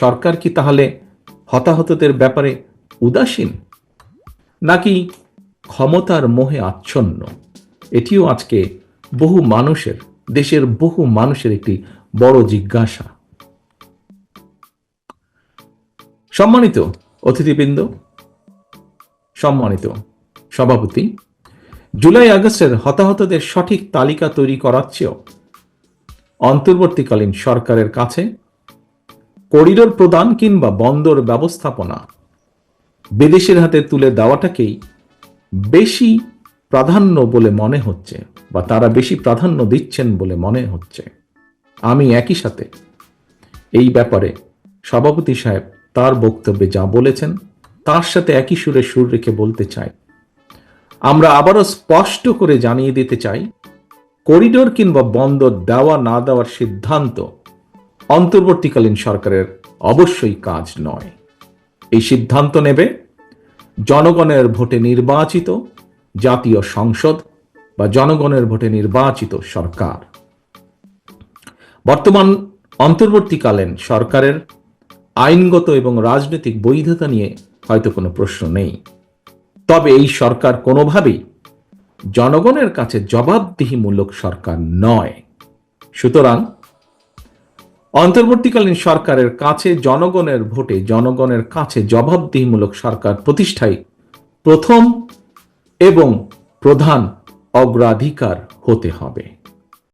সরকার কি তাহলে হতাহতদের ব্যাপারে উদাসীন? নাকি ক্ষমতার মোহে আচ্ছন্ন? এটিও আজকে বহু মানুষের, দেশের বহু মানুষের একটি বড় জিজ্ঞাসা। সম্মানিত অতিথিবৃন্দ, সম্মানিত সভাপতি, জুলাই আগস্টের হতাহতদের সঠিক তালিকা তৈরি করার চেয়েও অন্তর্বর্তীকালীন সরকারের কাছে করিডোর প্রদান কিংবা বন্দর ব্যবস্থাপনা। বিদেশের হাতে তুলে দেওয়াটাকেই বেশি প্রাধান্য বলে মনে হচ্ছে বা তারা বেশি প্রাধান্য দিচ্ছেন বলে মনে হচ্ছে। আমি একই সাথে এই ব্যাপারে সভাপতি সাহেব তার বক্তব্যে যা বলেছেন তার সাথে একই সুরে সুর রেখে বলতে চাই। আমরা আবারও স্পষ্ট করে জানিয়ে দিতে চাই, করিডোর কিংবা বন্দর দেওয়া না দেওয়ার সিদ্ধান্ত অন্তর্বর্তীকালীন সরকারের অবশ্যই কাজ নয়। এই সিদ্ধান্ত নেবে জনগণের ভোটে নির্বাচিত জাতীয় সংসদ বা জনগণের ভোটে নির্বাচিত সরকার। বর্তমান অন্তর্বর্তীকালীন সরকারের আইনগত এবং রাজনৈতিক বৈধতা নিয়ে হয়তো কোনো প্রশ্ন নেই। তবে এই সরকার কোনোভাবেই জনগণের কাছে জবাবদিহিমূলক সরকার নয়। সুতরাং অন্তর্বর্তীকালীন সরকারের কাছে জনগণের ভোটে জনগণের কাছে জবাবদিহিমূলক সরকার প্রতিষ্ঠাই প্রথম এবং প্রধান অগ্রাধিকার হতে হবে।